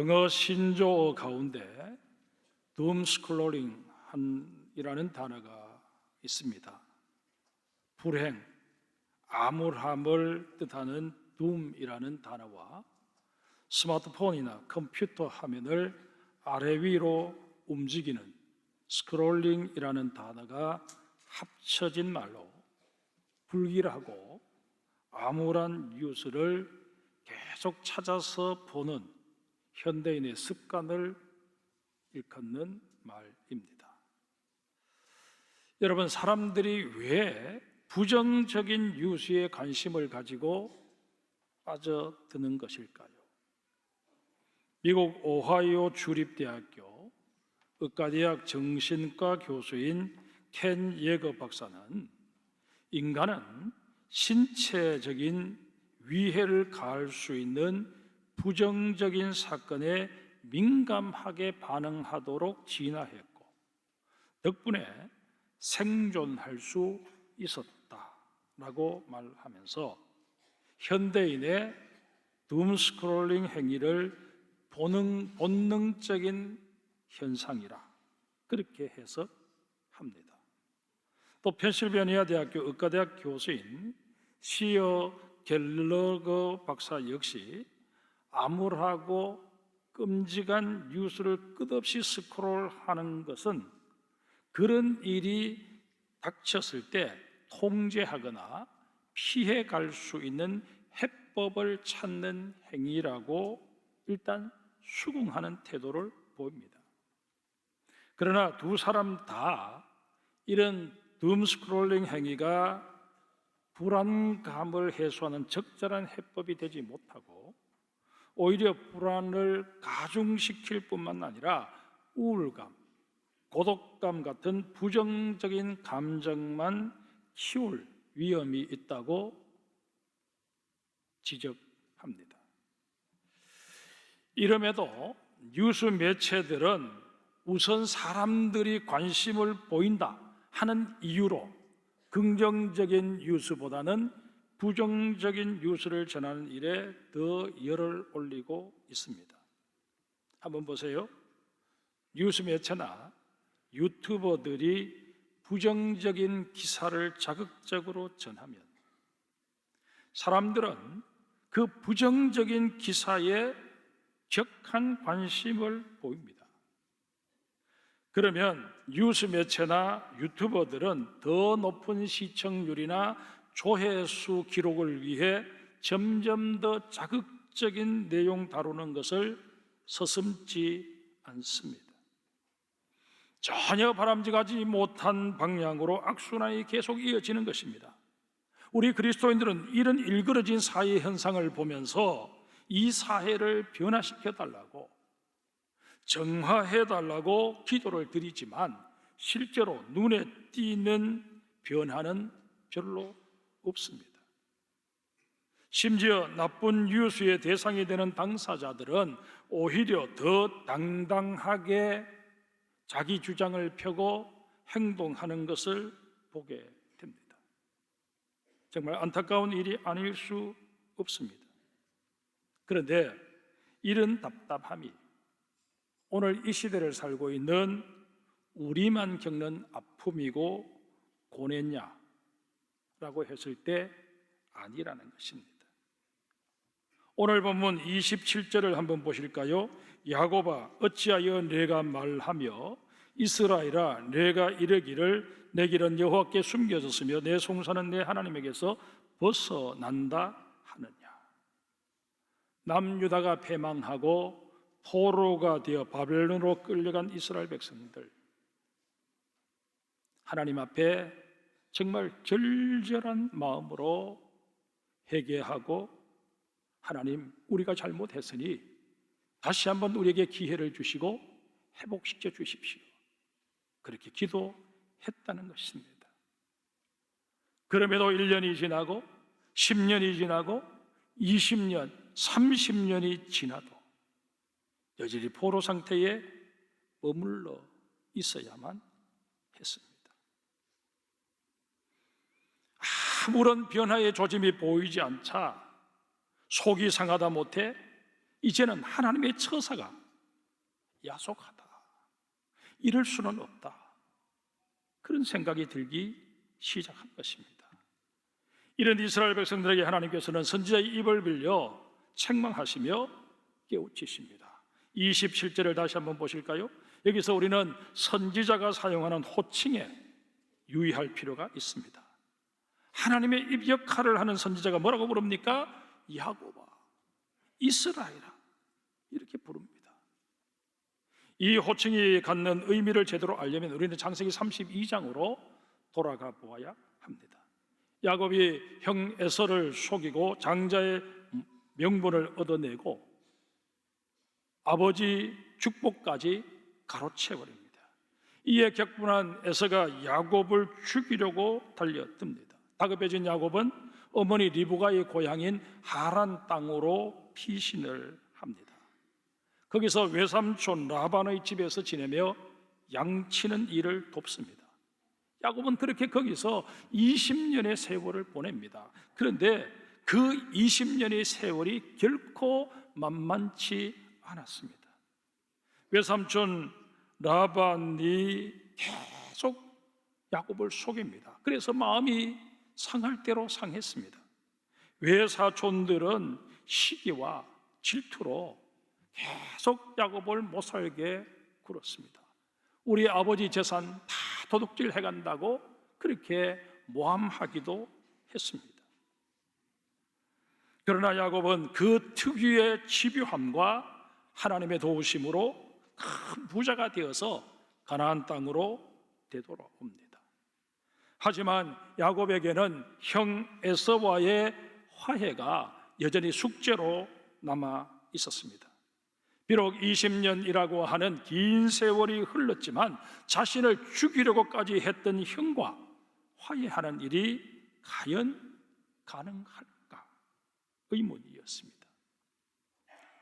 영어 신조어 가운데 doom scrolling 한이라는 단어가 있습니다. 불행, 암울함을 뜻하는 doom이라는 단어와 스마트폰이나 컴퓨터 화면을 아래 위로 움직이는 스크롤링이라는 단어가 합쳐진 말로 불길하고 암울한 뉴스를 계속 찾아서 보는 현대인의 습관을 일컫는 말입니다. 여러분, 사람들이 왜 부정적인 뉴스에 관심을 가지고 빠져드는 것일까요? 미국 오하이오 주립대학교 의과대학 정신과 교수인 켄 예거 박사는 인간은 신체적인 위해를 가할 수 있는 부정적인 사건에 민감하게 반응하도록 진화했고 덕분에 생존할 수 있었다라고 말하면서 현대인의 둠스크롤링 행위를 본능, 본능적인 현상이라 그렇게 해석합니다. 또 펜실베니아 대학교 의과대학 교수인 시어 갤러거 박사 역시 암울하고 끔찍한 뉴스를 끝없이 스크롤하는 것은 그런 일이 닥쳤을 때 통제하거나 피해 갈 수 있는 해법을 찾는 행위라고 일단 수긍하는 태도를 보입니다. 그러나 두 사람 다 이런 둠 스크롤링 행위가 불안감을 해소하는 적절한 해법이 되지 못하고 오히려 불안을 가중시킬 뿐만 아니라 우울감, 고독감 같은 부정적인 감정만 키울 위험이 있다고 지적합니다. 이럼에도 뉴스 매체들은 우선 사람들이 관심을 보인다 하는 이유로 긍정적인 뉴스보다는 부정적인 뉴스를 전하는 일에 더 열을 올리고 있습니다. 한번 보세요. 뉴스 매체나 유튜버들이 부정적인 기사를 자극적으로 전하면 사람들은 그 부정적인 기사에 격한 관심을 보입니다. 그러면 뉴스 매체나 유튜버들은 더 높은 시청률이나 조회수 기록을 위해 점점 더 자극적인 내용 다루는 것을 서슴지 않습니다. 전혀 바람직하지 못한 방향으로 악순환이 계속 이어지는 것입니다. 우리 그리스도인들은 이런 일그러진 사회 현상을 보면서 이 사회를 변화시켜 달라고 정화해 달라고 기도를 드리지만 실제로 눈에 띄는 변화는 별로 없습니다. 심지어 나쁜 뉴스의 대상이 되는 당사자들은 오히려 더 당당하게 자기 주장을 펴고 행동하는 것을 보게 됩니다. 정말 안타까운 일이 아닐 수 없습니다. 그런데 이런 답답함이 오늘 이 시대를 살고 있는 우리만 겪는 아픔이고 고뇌냐 라고 했을 때 아니라는 것입니다. 오늘 본문 27절을 한번 보실까요? 야고바 어찌하여 내가 말하며 이스라엘아 내가 이르기를 내 길은 여호와께 숨겨졌으며 내 송사는 내 하나님에게서 벗어난다 하느냐 남유다가 패망하고 포로가 되어 바벨론으로 끌려간 이스라엘 백성들 하나님 앞에 정말 절절한 마음으로 회개하고 하나님 우리가 잘못했으니 다시 한번 우리에게 기회를 주시고 회복시켜 주십시오. 그렇게 기도했다는 것입니다. 그럼에도 1년이 지나고 10년이 지나고 20년, 30년이 지나도 여전히 포로 상태에 머물러 있어야만 했습니다. 아무런 변화의 조짐이 보이지 않자 속이 상하다 못해 이제는 하나님의 처사가 야속하다. 이럴 수는 없다. 그런 생각이 들기 시작한 것입니다. 이런 이스라엘 백성들에게 하나님께서는 선지자의 입을 빌려 책망하시며 깨우치십니다. 27절을 다시 한번 보실까요? 여기서 우리는 선지자가 사용하는 호칭에 유의할 필요가 있습니다. 하나님의 입 역할을 하는 선지자가 뭐라고 부릅니까? 야고바, 이스라엘아 이렇게 부릅니다. 이 호칭이 갖는 의미를 제대로 알려면 우리는 창세기 32장으로 돌아가 보아야 합니다. 야곱이 형 에서를 속이고 장자의 명분을 얻어내고 아버지 축복까지 가로채 버립니다. 이에 격분한 에서가 야곱을 죽이려고 달려듭니다. 다급해진 야곱은 어머니 리브가의 고향인 하란 땅으로 피신을 합니다. 거기서 외삼촌 라반의 집에서 지내며 양치는 일을 돕습니다. 야곱은 그렇게 거기서 20년의 세월을 보냅니다. 그런데 그 20년의 세월이 결코 만만치 않았습니다. 외삼촌 라반이 계속 야곱을 속입니다. 그래서 마음이 상할 대로 상했습니다. 외사촌들은 시기와 질투로 계속 야곱을 못 살게 굴었습니다. 우리 아버지 재산 다 도둑질 해간다고 그렇게 모함하기도 했습니다. 그러나 야곱은 그 특유의 집요함과 하나님의 도우심으로 큰 부자가 되어서 가나안 땅으로 되돌아옵니다. 하지만 야곱에게는 형 에서와의 화해가 여전히 숙제로 남아 있었습니다. 비록 20년이라고 하는 긴 세월이 흘렀지만 자신을 죽이려고까지 했던 형과 화해하는 일이 과연 가능할까 의문이었습니다.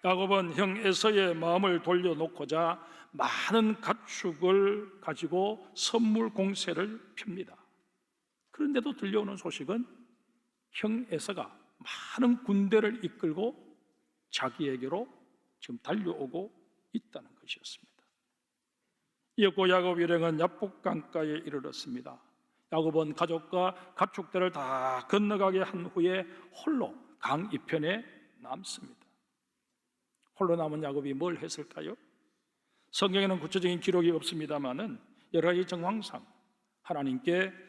야곱은 형 에서의 마음을 돌려놓고자 많은 가축을 가지고 선물 공세를 핍니다. 그런데도 들려오는 소식은 형 에서가 많은 군대를 이끌고 자기에게로 지금 달려오고 있다는 것이었습니다. 이었고 야곱 일행은 야복강가에 이르렀습니다. 야곱은 가족과 가축들을 다 건너가게 한 후에 홀로 강 이편에 남습니다. 홀로 남은 야곱이 뭘 했을까요? 성경에는 구체적인 기록이 없습니다만은 여러 가지 정황상 하나님께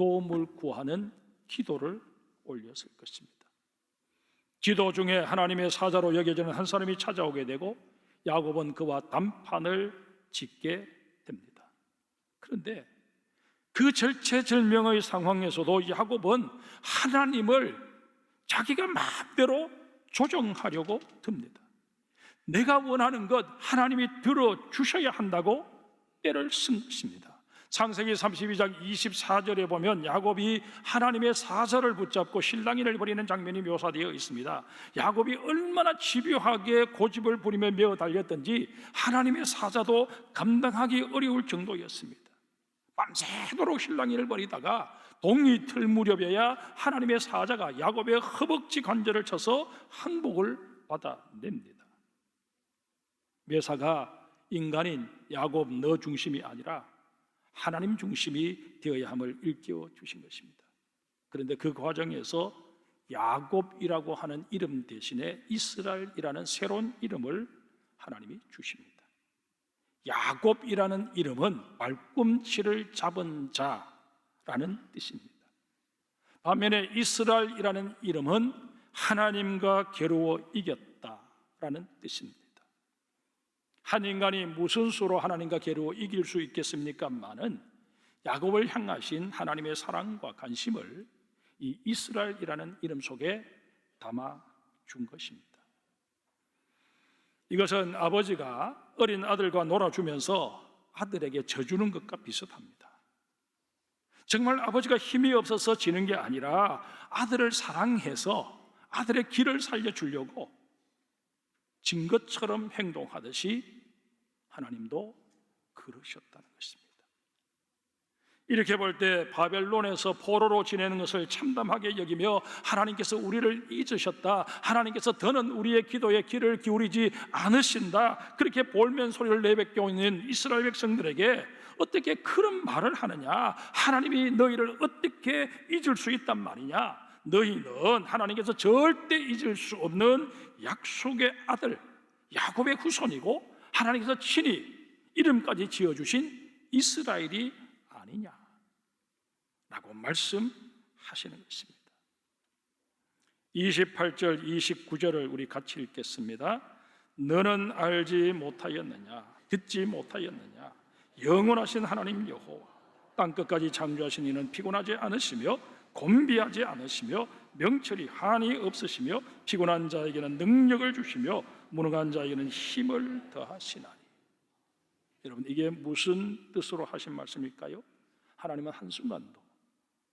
도움을 구하는 기도를 올렸을 것입니다. 기도 중에 하나님의 사자로 여겨지는 한 사람이 찾아오게 되고 야곱은 그와 담판을 짓게 됩니다. 그런데 그 절체절명의 상황에서도 야곱은 하나님을 자기가 마음대로 조정하려고 듭니다. 내가 원하는 것 하나님이 들어 주셔야 한다고 때를 쓴 것입니다. 창세기 32장 24절에 보면 야곱이 하나님의 사자를 붙잡고 실랑이를 벌이는 장면이 묘사되어 있습니다. 야곱이 얼마나 집요하게 고집을 부리며 메어 달렸던지 하나님의 사자도 감당하기 어려울 정도였습니다. 밤새도록 실랑이를 벌이다가 동이 틀 무렵에야 하나님의 사자가 야곱의 허벅지 관절을 쳐서 항복을 받아냅니다. 묘사가 인간인 야곱 너 중심이 아니라 하나님 중심이 되어야 함을 일깨워 주신 것입니다. 그런데 그 과정에서 야곱이라고 하는 이름 대신에 이스라엘이라는 새로운 이름을 하나님이 주십니다. 야곱이라는 이름은 발꿈치를 잡은 자라는 뜻입니다. 반면에 이스라엘이라는 이름은 하나님과 괴로워 이겼다라는 뜻입니다. 한 인간이 무슨 수로 하나님과 괴로워 이길 수 있겠습니까만은 야곱을 향하신 하나님의 사랑과 관심을 이 이스라엘이라는 이름 속에 담아 준 것입니다. 이것은 아버지가 어린 아들과 놀아주면서 아들에게 져주는 것과 비슷합니다. 정말 아버지가 힘이 없어서 지는 게 아니라 아들을 사랑해서 아들의 길을 살려주려고 진 것처럼 행동하듯이 하나님도 그러셨다는 것입니다. 이렇게 볼 때 바벨론에서 포로로 지내는 것을 참담하게 여기며 하나님께서 우리를 잊으셨다. 하나님께서 더는 우리의 기도에 귀를 기울이지 않으신다. 그렇게 볼멘 소리를 내뱉고 있는 이스라엘 백성들에게 어떻게 그런 말을 하느냐? 하나님이 너희를 어떻게 잊을 수 있단 말이냐? 너희는 하나님께서 절대 잊을 수 없는 약속의 아들 야곱의 후손이고 하나님께서 친히 이름까지 지어주신 이스라엘이 아니냐? 라고 말씀하시는 것입니다. 28절, 29절을 우리 같이 읽겠습니다. 너는 알지 못하였느냐? 듣지 못하였느냐? 영원하신 하나님 여호와 땅 끝까지 창조하신 이는 피곤하지 않으시며 곤비하지 않으시며 명철이 한이 없으시며 피곤한 자에게는 능력을 주시며 무능한 자에게는 힘을 더하시나니 여러분 이게 무슨 뜻으로 하신 말씀일까요? 하나님은 한 순간도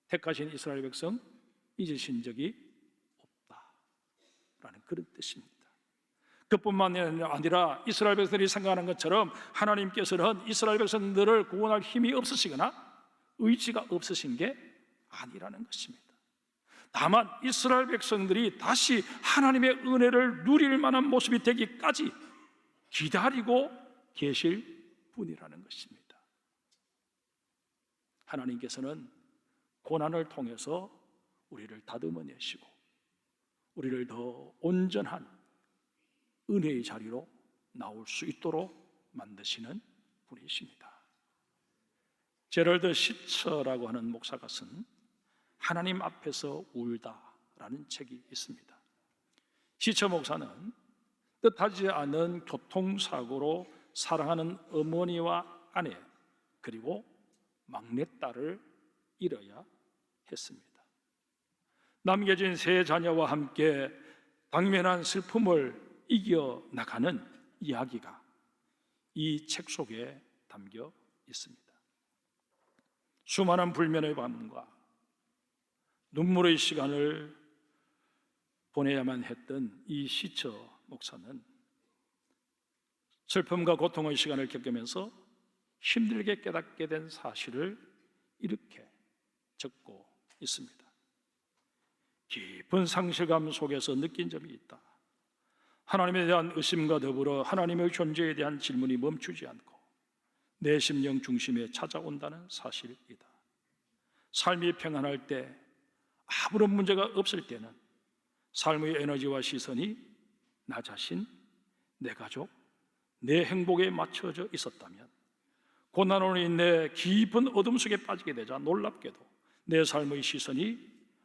택하신 이스라엘 백성 잊으신 적이 없다라는 그런 뜻입니다. 그뿐만 아니라 이스라엘 백성들이 생각하는 것처럼 하나님께서는 이스라엘 백성들을 구원할 힘이 없으시거나 의지가 없으신 게 아니라는 것입니다. 다만 이스라엘 백성들이 다시 하나님의 은혜를 누릴 만한 모습이 되기까지 기다리고 계실 뿐이라는 것입니다. 하나님께서는 고난을 통해서 우리를 다듬어내시고 우리를 더 온전한 은혜의 자리로 나올 수 있도록 만드시는 분이십니다. 제럴드 시처라고 하는 목사가 쓴 하나님 앞에서 울다라는 책이 있습니다. 시처 목사는 뜻하지 않은 교통사고로 사랑하는 어머니와 아내 그리고 막내딸을 잃어야 했습니다. 남겨진 세 자녀와 함께 당면한 슬픔을 이겨 나가는 이야기가 이 책 속에 담겨 있습니다. 수많은 불면의 밤과 눈물의 시간을 보내야만 했던 이 시처 목사는 슬픔과 고통의 시간을 겪으면서 힘들게 깨닫게 된 사실을 이렇게 적고 있습니다. 깊은 상실감 속에서 느낀 점이 있다. 하나님에 대한 의심과 더불어 하나님의 존재에 대한 질문이 멈추지 않고 내 심령 중심에 찾아온다는 사실이다. 삶이 평안할 때 아무런 문제가 없을 때는 삶의 에너지와 시선이 나 자신, 내 가족, 내 행복에 맞춰져 있었다면 고난으로 인해 깊은 어둠 속에 빠지게 되자 놀랍게도 내 삶의 시선이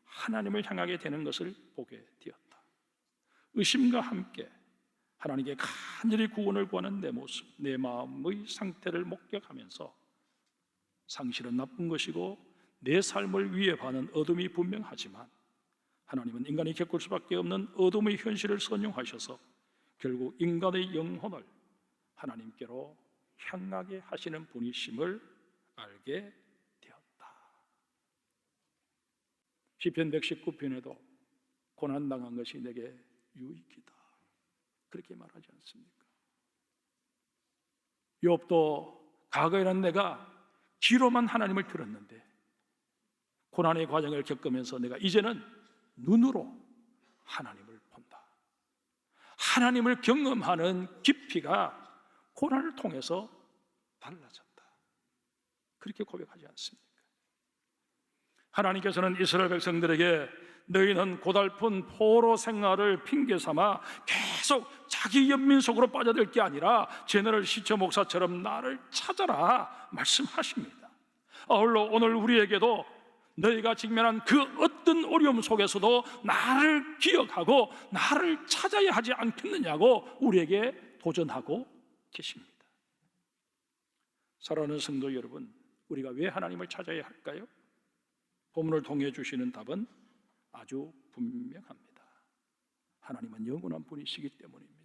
하나님을 향하게 되는 것을 보게 되었다. 의심과 함께 하나님께 간절히 구원을 구하는 내 모습, 내 마음의 상태를 목격하면서 상실은 나쁜 것이고 내 삶을 위협하는 어둠이 분명하지만 하나님은 인간이 겪을 수밖에 없는 어둠의 현실을 선용하셔서 결국 인간의 영혼을 하나님께로 향하게 하시는 분이심을 알게 되었다. 시편 119편에도 고난 당한 것이 내게 유익이다. 그렇게 말하지 않습니까? 욥도 과거에는 내가 귀로만 하나님을 들었는데 고난의 과정을 겪으면서 내가 이제는 눈으로 하나님을 본다. 하나님을 경험하는 깊이가 고난을 통해서 달라졌다. 그렇게 고백하지 않습니까? 하나님께서는 이스라엘 백성들에게 너희는 고달픈 포로 생활을 핑계 삼아 계속 자기 연민 속으로 빠져들 게 아니라 제너럴 시처 목사처럼 나를 찾아라 말씀하십니다. 아울러 오늘 우리에게도 너희가 직면한 그 어떤 어려움 속에서도 나를 기억하고 나를 찾아야 하지 않겠느냐고 우리에게 도전하고 계십니다. 사랑하는 성도 여러분, 우리가 왜 하나님을 찾아야 할까요? 본문을 통해 주시는 답은 아주 분명합니다. 하나님은 영원한 분이시기 때문입니다.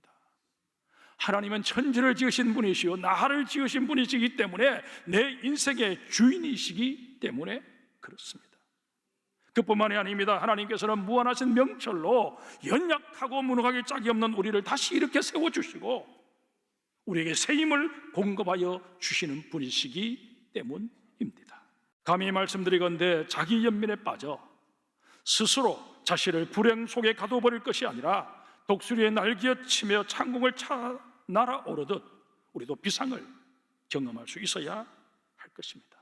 하나님은 천지를 지으신 분이시요 나를 지으신 분이시기 때문에 내 인생의 주인이시기 때문에 그렇습니다. 그뿐만이 아닙니다. 하나님께서는 무한하신 명철로 연약하고 무능하게 짝이 없는 우리를 다시 이렇게 세워 주시고 우리에게 새 힘을 공급하여 주시는 분이시기 때문입니다. 감히 말씀드리건대 자기 연민에 빠져 스스로 자신을 불행 속에 가둬버릴 것이 아니라 독수리의 날개치며 창공을 차 날아오르듯 우리도 비상을 경험할 수 있어야 할 것입니다.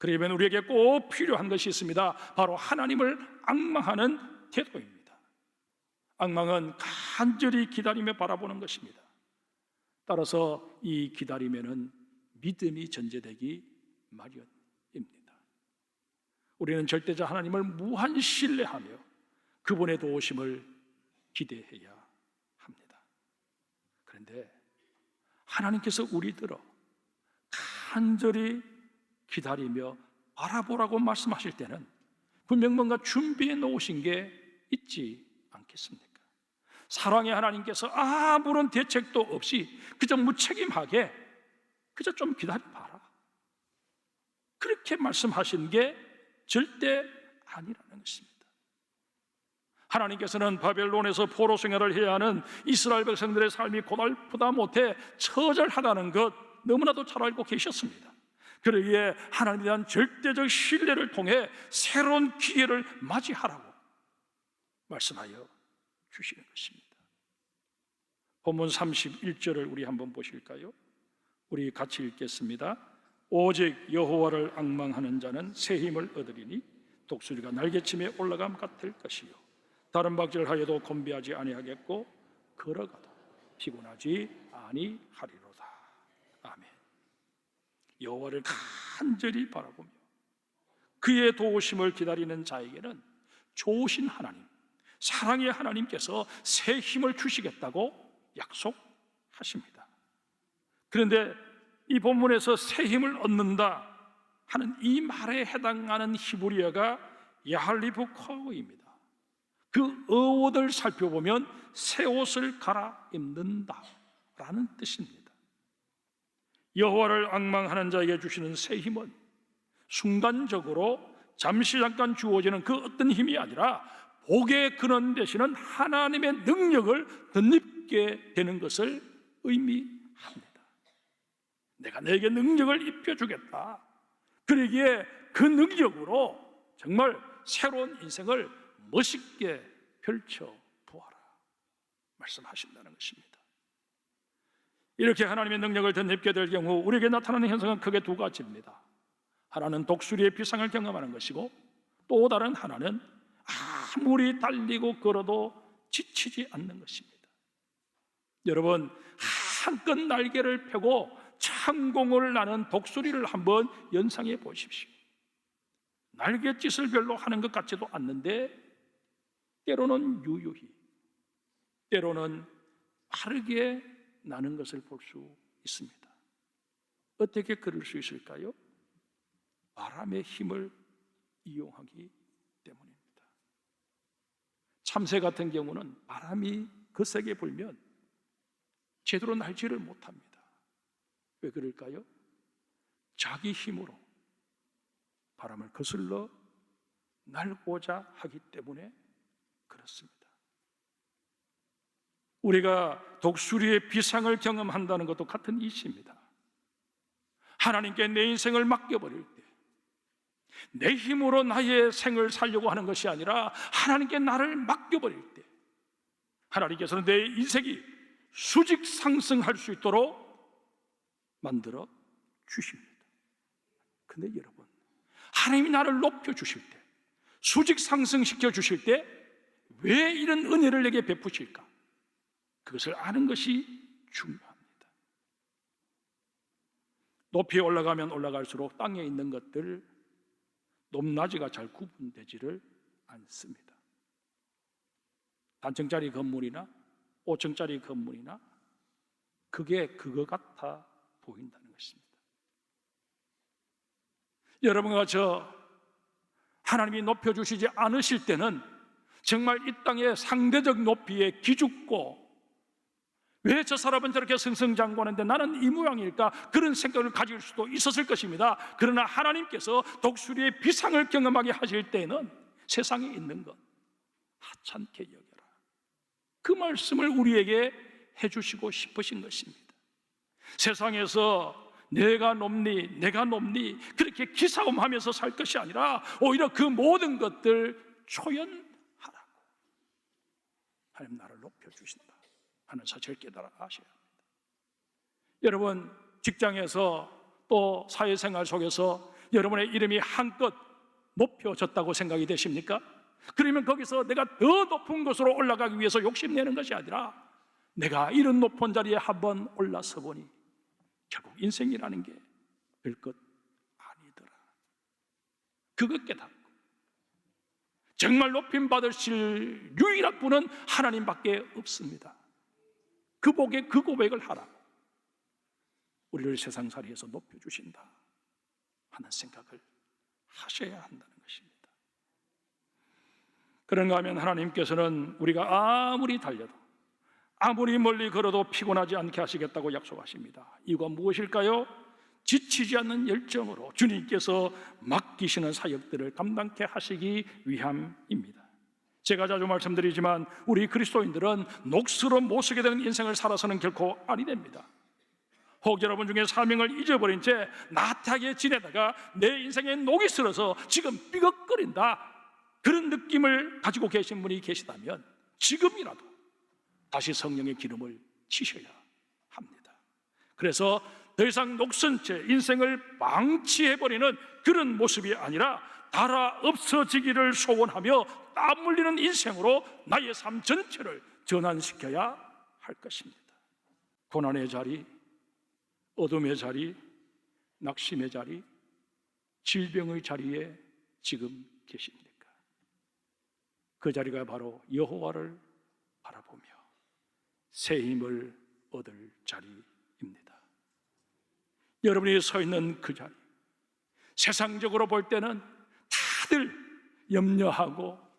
그러면 우리에게 꼭 필요한 것이 있습니다. 바로 하나님을 악망하는 태도입니다. 악망은 간절히 기다리며 바라보는 것입니다. 따라서 이 기다림에는 믿음이 전제되기 마련입니다. 우리는 절대자 하나님을 무한 신뢰하며 그분의 도우심을 기대해야 합니다. 그런데 하나님께서 우리들어 간절히 기다리며 바라보라고 말씀하실 때는 분명 뭔가 준비해 놓으신 게 있지 않겠습니까? 사랑의 하나님께서 아무런 대책도 없이 그저 무책임하게 그저 좀 기다려봐라. 그렇게 말씀하신 게 절대 아니라는 것입니다. 하나님께서는 바벨론에서 포로 생활을 해야 하는 이스라엘 백성들의 삶이 고달프다 못해 처절하다는 것 너무나도 잘 알고 계셨습니다. 그러기에 하나님에 대한 절대적 신뢰를 통해 새로운 기회를 맞이하라고 말씀하여 주시는 것입니다. 본문 31절을 우리 한번 보실까요? 우리 같이 읽겠습니다. 오직 여호와를 악망하는 자는 새 힘을 얻으리니 독수리가 날개침에 올라감 같을 것이요 다른 박질을 하여도 곤비하지 아니하겠고 걸어가도 피곤하지 아니하리로다. 아멘. 여호와를 간절히 바라보며 그의 도우심을 기다리는 자에게는 좋으신 하나님, 사랑의 하나님께서 새 힘을 주시겠다고 약속하십니다. 그런데 이 본문에서 새 힘을 얻는다 하는 이 말에 해당하는 히브리어가 야할리브코입니다. 그 어원을 살펴보면 새 옷을 갈아 입는다라는 뜻입니다. 여호와를 악망하는 자에게 주시는 새 힘은 순간적으로 잠시 잠깐 주어지는 그 어떤 힘이 아니라 복의 근원 되시는 하나님의 능력을 덧입게 되는 것을 의미합니다. 내가 내게 능력을 입혀주겠다. 그러기에 그 능력으로 정말 새로운 인생을 멋있게 펼쳐 보아라. 말씀하신다는 것입니다. 이렇게 하나님의 능력을 덧입게 될 경우 우리에게 나타나는 현상은 크게 두 가지입니다. 하나는 독수리의 비상을 경험하는 것이고 또 다른 하나는 아무리 달리고 걸어도 지치지 않는 것입니다. 여러분 한껏 날개를 펴고 창공을 나는 독수리를 한번 연상해 보십시오. 날갯짓을 별로 하는 것 같지도 않는데 때로는 유유히 때로는 빠르게 나는 것을 볼 수 있습니다. 어떻게 그럴 수 있을까요? 바람의 힘을 이용하기 때문입니다. 참새 같은 경우는 바람이 거세게 불면 제대로 날지를 못합니다. 왜 그럴까요? 자기 힘으로 바람을 거슬러 날고자 하기 때문에 그렇습니다. 우리가 독수리의 비상을 경험한다는 것도 같은 이치입니다. 하나님께 내 인생을 맡겨버릴 때, 내 힘으로 나의 생을 살려고 하는 것이 아니라 하나님께 나를 맡겨버릴 때, 하나님께서는 내 인생이 수직 상승할 수 있도록 만들어 주십니다. 근데 여러분, 하나님이 나를 높여 주실 때, 수직 상승시켜 주실 때, 왜 이런 은혜를 내게 베푸실까? 그것을 아는 것이 중요합니다. 높이 올라가면 올라갈수록 땅에 있는 것들 높낮이가 잘 구분되지를 않습니다. 단층짜리 건물이나 5층짜리 건물이나 그게 그거 같아 보인다는 것입니다. 여러분과 저 하나님이 높여주시지 않으실 때는 정말 이 땅의 상대적 높이에 기죽고 왜 저 사람은 저렇게 승승장구하는데 나는 이 모양일까 그런 생각을 가질 수도 있었을 것입니다. 그러나 하나님께서 독수리의 비상을 경험하게 하실 때는 세상에 있는 것 하찮게 여겨라. 그 말씀을 우리에게 해주시고 싶으신 것입니다. 세상에서 내가 높니 내가 높니 그렇게 기싸움하면서 살 것이 아니라 오히려 그 모든 것들 초연하라고 하나님 주신다 하는 사실을 깨달아 아셔야 합니다. 여러분 직장에서 또 사회생활 속에서 여러분의 이름이 한껏 높여졌다고 생각이 되십니까? 그러면 거기서 내가 더 높은 곳으로 올라가기 위해서 욕심내는 것이 아니라 내가 이런 높은 자리에 한번 올라서 보니 결국 인생이라는 게 별것 아니더라. 그것 깨닫고 정말 높임 받으실 유일한 분은 하나님밖에 없습니다. 그 복에 그 고백을 하라. 우리를 세상살이에서 높여주신다 하는 생각을 하셔야 한다는 것입니다. 그런가 하면 하나님께서는 우리가 아무리 달려도 아무리 멀리 걸어도 피곤하지 않게 하시겠다고 약속하십니다. 이유가 무엇일까요? 지치지 않는 열정으로 주님께서 맡기시는 사역들을 감당케 하시기 위함입니다. 제가 자주 말씀드리지만 우리 그리스도인들은 녹수로 못 쓰게 되는 인생을 살아서는 결코 아니 됩니다. 혹 여러분 중에 사명을 잊어버린 채 나태하게 지내다가 내 인생에 녹이 슬어서 지금 삐걱거린다 그런 느낌을 가지고 계신 분이 계시다면 지금이라도 다시 성령의 기름을 치셔야 합니다. 그래서 더 이상 녹슨 채 인생을 망치해버리는 그런 모습이 아니라 달아 없어지기를 소원하며 땀 흘리는 인생으로 나의 삶 전체를 전환시켜야 할 것입니다. 고난의 자리, 어둠의 자리, 낙심의 자리, 질병의 자리에 지금 계십니까? 그 자리가 바로 여호와를 바라보며 새 힘을 얻을 자리입니다. 여러분이 서 있는 그 자리, 세상적으로 볼 때는 다들 염려하고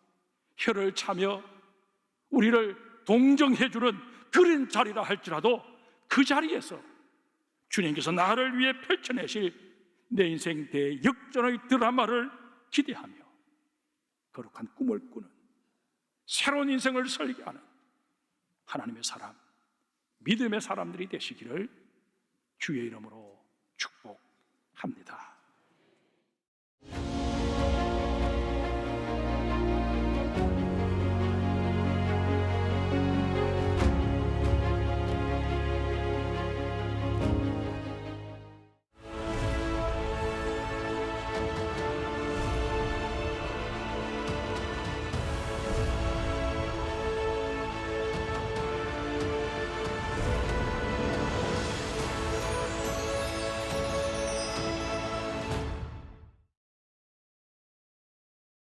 혀를 차며 우리를 동정해 주는 그런 자리라 할지라도 그 자리에서 주님께서 나를 위해 펼쳐내실 내 인생 대역전의 드라마를 기대하며 거룩한 꿈을 꾸는 새로운 인생을 설계 하는 하나님의 사람, 믿음의 사람들이 되시기를 주의 이름으로 축복합니다.